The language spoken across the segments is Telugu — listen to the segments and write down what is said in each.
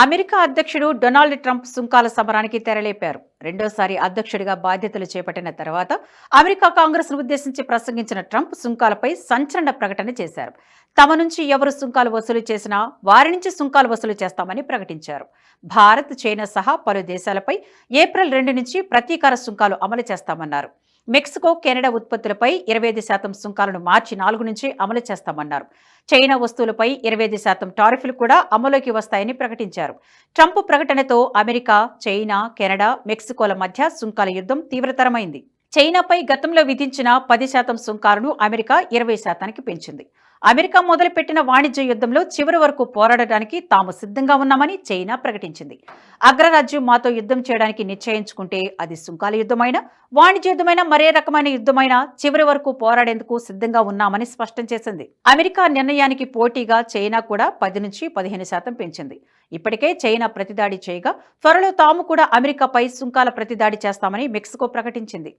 అమెరికా అధ్యక్షుడు డొనాల్డ్ ట్రంప్ సుంకాల సమరానికి తెరలేపారు. రెండోసారి అధ్యక్షుడిగా బాధ్యతలు చేపట్టిన తర్వాత అమెరికా కాంగ్రెస్ను ఉద్దేశించి ప్రసంగించిన ట్రంప్ సుంకాలపై సంచలన ప్రకటన చేశారు. తమ నుంచి ఎవరు సుంకాలు వసూలు చేసినా వారి నుంచి సుంకాలు వసూలు చేస్తామని ప్రకటించారు. భారత్ చైనా సహా పలు దేశాలపై ఏప్రిల్ రెండు నుంచి ప్రతీకార సుంకాలు అమలు చేస్తామన్నారు. మెక్సికో కెనడా ఉత్పత్తులపై ఇరవై ఐదు శాతం సుంకాలను మార్చి నాలుగు నుంచి అమలు చేస్తామన్నారు. చైనా వస్తువులపై ఇరవై ఐదు శాతం టారిఫ్లు కూడా అమలులోకి వస్తాయని ప్రకటించారు. ట్రంప్ ప్రకటనతో అమెరికా చైనా కెనడా మెక్సికోల మధ్య సుంకాల యుద్ధం తీవ్రతరమైంది. చైనాపై గతంలో విధించిన పది శాతం సుంకాలను అమెరికా ఇరవై శాతానికి పెంచింది. అమెరికా మొదలుపెట్టిన వాణిజ్య యుద్ధంలో చివరి వరకు పోరాడటానికి తాము సిద్ధంగా ఉన్నామని చైనా ప్రకటించింది. అగ్రరాజ్యం మాతో యుద్ధం చేయడానికి నిశ్చయించుకుంటే అది సుంకాల యుద్ధమైనా వాణిజ్య యుద్ధమైనా మరే రకమైన యుద్ధమైనా చివరి వరకు పోరాడేందుకు సిద్ధంగా ఉన్నామని స్పష్టం చేసింది. అమెరికా నిర్ణయానికి పోటీగా చైనా కూడా పది నుంచి పదిహేను శాతం పెంచింది. ఇప్పటికే చైనా ప్రతిదాడి చేయగా త్వరలో తాము కూడా అమెరికాపై సుంకాల ప్రతిదాడి చేస్తామని మెక్సికో ప్రకటించింది.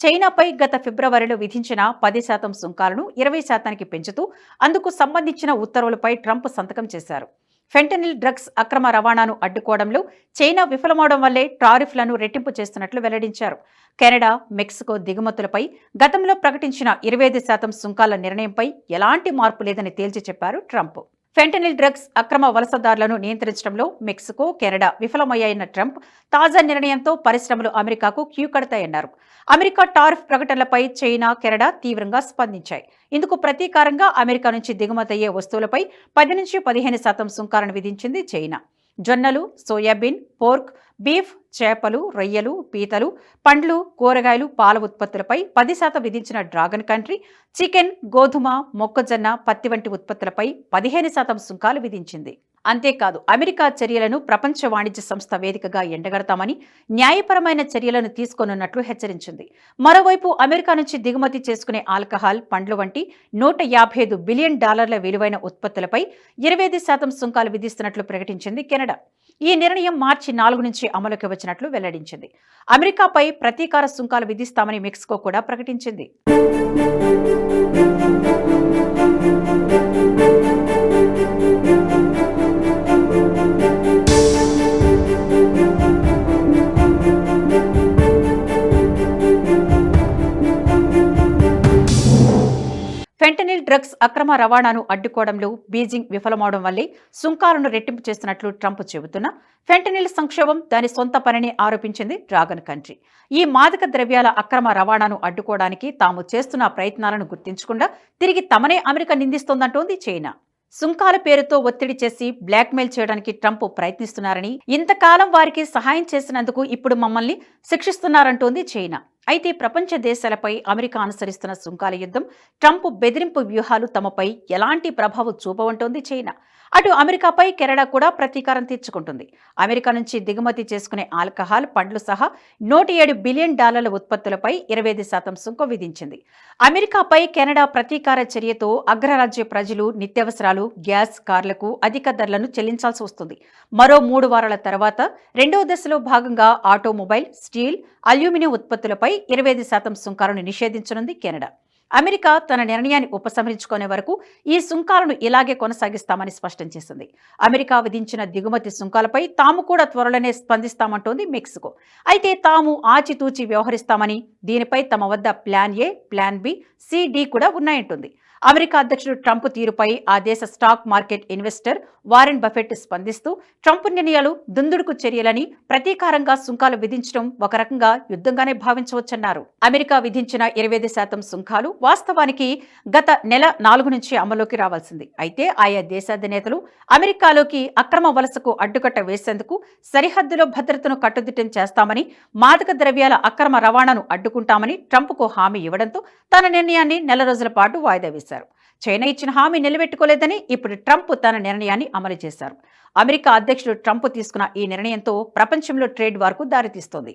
చైనాపై గత ఫిబ్రవరిలో విధించిన పది శాతం సుంకాలను ఇరవై శాతానికి పెంచుతూ అందుకు సంబంధించిన ఉత్తర్వులపై ట్రంప్ సంతకం చేశారు. ఫెంటనిల్ డ్రగ్స్ అక్రమ రవాణాను అడ్డుకోవడంలో చైనా విఫలమవడం వల్లే టారిఫ్లను రెట్టింపు చేస్తున్నట్లు వెల్లడించారు. కెనడా మెక్సికో దిగుమతులపై గతంలో ప్రకటించిన ఇరవై ఐదు శాతం సుంకాల నిర్ణయంపై ఎలాంటి మార్పు లేదని తేల్చి చెప్పారు ట్రంప్. ఫెంటనిల్ డ్రగ్స్ అక్రమ వలసదారులను నియంత్రించడంలో మెక్సికో కెనడా విఫలమయ్యాయన్న ట్రంప్ తాజా నిర్ణయంతో పరిశ్రమలు అమెరికాకు క్యూ కడతాయన్నారు. అమెరికా టారిఫ్ ప్రకటనలపై చైనా కెనడా తీవ్రంగా స్పందించాయి. ఇందుకు ప్రతీకారంగా అమెరికా నుంచి దిగుమతయ్యే వస్తువులపై పది నుంచి పదిహేను శాతం సుంకాలను విధించింది చైనా. జొన్నలు సోయాబీన్ పోర్క్ బీఫ్ చేపలు రొయ్యలు పీతలు పండ్లు కూరగాయలు పాల ఉత్పత్తులపై పది శాతం విధించిన డ్రాగన్ కంట్రీ చికెన్ గోధుమ మొక్కజొన్న పత్తి వంటి ఉత్పత్తులపై పదిహేను శాతం సుంకాలు విధించింది. అంతేకాదు అమెరికా చర్యలను ప్రపంచ వాణిజ్య సంస్థ వేదికగా ఎండగడతామని న్యాయపరమైన చర్యలను తీసుకోనున్నట్లు హెచ్చరించింది. మరోవైపు అమెరికా నుంచి దిగుమతి చేసుకునే ఆల్కహాల్ పండ్లు వంటి నూట యాభై ఐదు బిలియన్ డాలర్ల విలువైన ఉత్పత్తులపై ఇరవై ఐదు శాతం సుంకాలు విధిస్తున్నట్లు ప్రకటించింది కెనడా. ఈ నిర్ణయం మార్చి నాలుగు నుంచి అమలుకి వచ్చినట్లు వెల్లడించింది. అమెరికాపై ప్రతీకార సుంకాలు విధిస్తామని మెక్సికో కూడా ప్రకటించింది. డ్రగ్స్ అక్రమ రవాణాను అడ్డుకోవడంలో బీజింగ్ విఫలమవడం వల్లే సుంకాలను రెట్టింపు చేస్తున్నట్లు ట్రంప్ చెబుతున్నా ఫెంటనిల్ సంక్షోభం దాని సొంత పనిని ఆరోపించింది డ్రాగన్ కంట్రీ. ఈ మాదక ద్రవ్యాల అక్రమ రవాణాను అడ్డుకోవడానికి తాము చేస్తున్న ప్రయత్నాలను గుర్తించకుండా తిరిగి తమనే అమెరికా నిందిస్తోందంటోంది చైనా. సుంకాల పేరుతో ఒత్తిడి చేసి బ్లాక్మెయిల్ చేయడానికి ట్రంప్ ప్రయత్నిస్తున్నారని ఇంతకాలం వారికి సహాయం చేసినందుకు ఇప్పుడు మమ్మల్ని శిక్షిస్తున్నారంటోంది చైనా. అయితే ప్రపంచ దేశాలపై అమెరికా అనుసరిస్తున్న సుంకాల యుద్ధం ట్రంప్ బెదిరింపు వ్యూహాలు తమపై ఎలాంటి ప్రభావం చూపవంటోంది చైనా. అటు అమెరికాపై కెనడా కూడా ప్రతీకారం తీర్చుకుంటుంది. అమెరికా నుంచి దిగుమతి చేసుకునే ఆల్కహాల్ పండ్లు సహా నూట ఏడు బిలియన్ డాలర్ల ఉత్పత్తులపై ఇరవై ఐదు శాతం సుంకం విధించింది. అమెరికాపై కెనడా ప్రతీకార చర్యతో అగ్రరాజ్య ప్రజలు నిత్యావసరాలు గ్యాస్ కార్లకు అధిక ధరలను చెల్లించాల్సి వస్తుంది. మరో మూడు వారాల తర్వాత రెండవ దశలో భాగంగా ఆటోమొబైల్ స్టీల్ అల్యూమినియం ఉత్పత్తులపై ఇరవై ఐదు శాతం సుంకాలను నిషేధించనుంది కెనడా. అమెరికా తన నిర్ణయాన్ని ఉపసంహరించుకునే వరకు ఈ సుంకాలను ఇలాగే కొనసాగిస్తామని స్పష్టం చేసింది. అమెరికా విధించిన దిగుమతి సుంకాలపై తాము కూడా త్వరలోనే స్పందిస్తామంటోంది మెక్సికో. అయితే తాము ఆచితూచి వ్యవహరిస్తామని దీనిపై తమ వద్ద plan A plan B C D కూడా ఉన్నాయంటుంది. అమెరికా అధ్యక్షుడు ట్రంప్ తీరుపై ఆ దేశ stock market investor Warren Buffett స్పందిస్తూ ట్రంప్ నిర్ణయాలు దుందుడుకు చర్యలని ప్రతీకారంగా సుంకాలు విధించడం ఒక రకంగా యుద్ధంగానే భావించవచ్చన్నారు. అమెరికా విధించిన ఇరవై శాతం సుంకాలు వాస్తవానికి గత నెల నాలుగు నుంచి అమల్లోకి రావాల్సింది. అయితే ఆయా దేశాధినేతలు అమెరికాలోకి అక్రమ వలసకు అడ్డుకట్ట వేసేందుకు సరిహద్దులో భద్రతను కట్టుదిట్టం చేస్తామని మాదక ద్రవ్యాల అక్రమ రవాణాను అడ్డుకుంటామని ట్రంప్కు హామీ ఇవ్వడంతో తన నిర్ణయాన్ని నెల రోజుల పాటు వాయిదా వేశారు. చైనా ఇచ్చిన హామీ నిలబెట్టుకోలేదని ఇప్పుడు ట్రంప్ తన నిర్ణయాన్ని అమలు చేశారు. అమెరికా అధ్యక్షుడు ట్రంప్ తీసుకున్న ఈ నిర్ణయంతో ప్రపంచంలో ట్రేడ్ వార్కు దారితీస్తోంది.